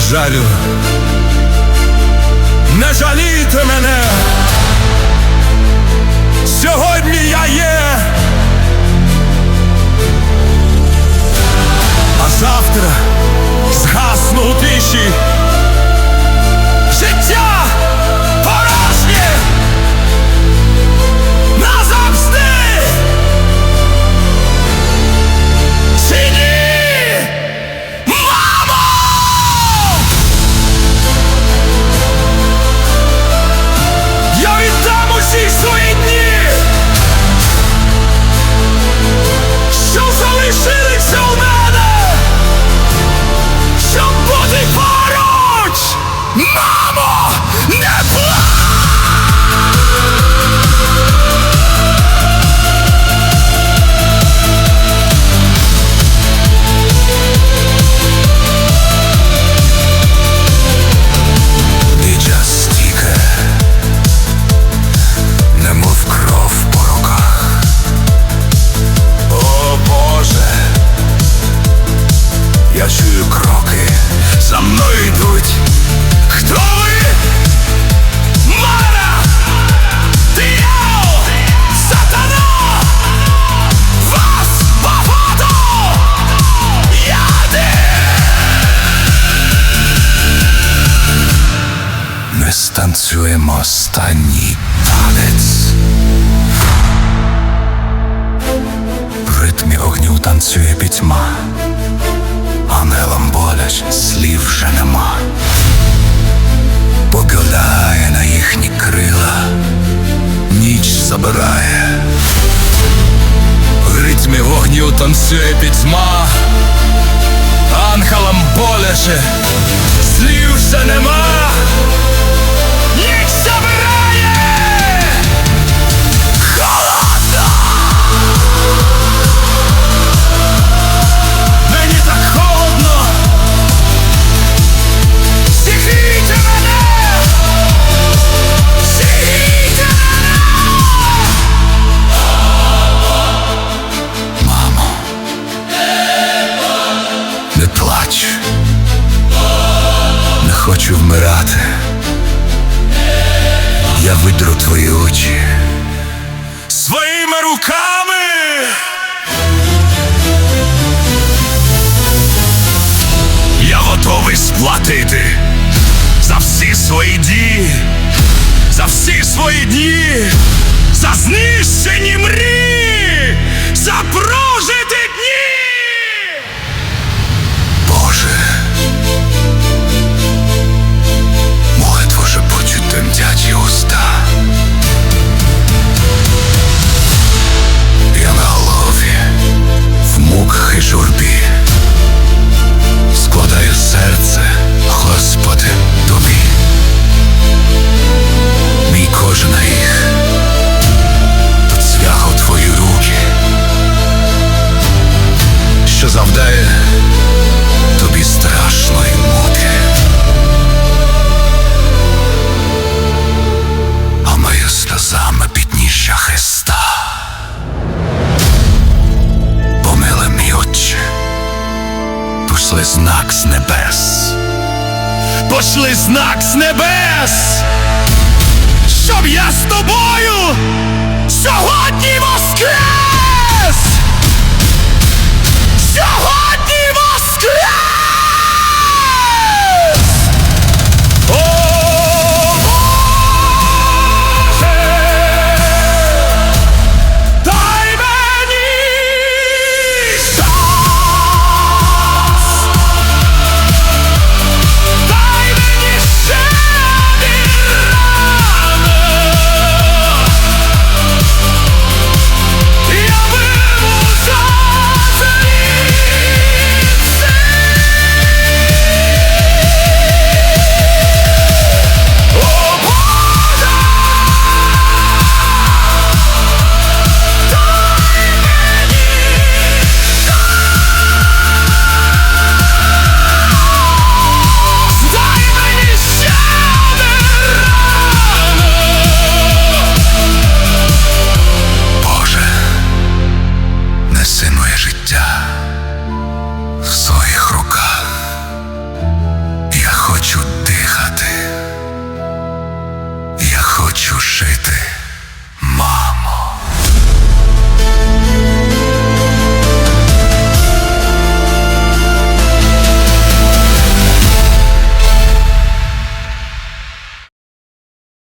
жалю. Не жалійте мене. Сьогодні я є. А завтра згасну тиші. Станцюємо останній танець. В ритмі огню танцює пітьма. Ангелам боляч слів вже нема. Поглядає на їхні крила, ніч забирає. В ритмі вогню танцює пітьма. Ангелам боляче, слів вже нема. Хочу вмирати. Я видру твої очі своїми руками. Я готовий сплатити за всі свої дії, за всі свої дні, знак з небес. Пошли знак з небес,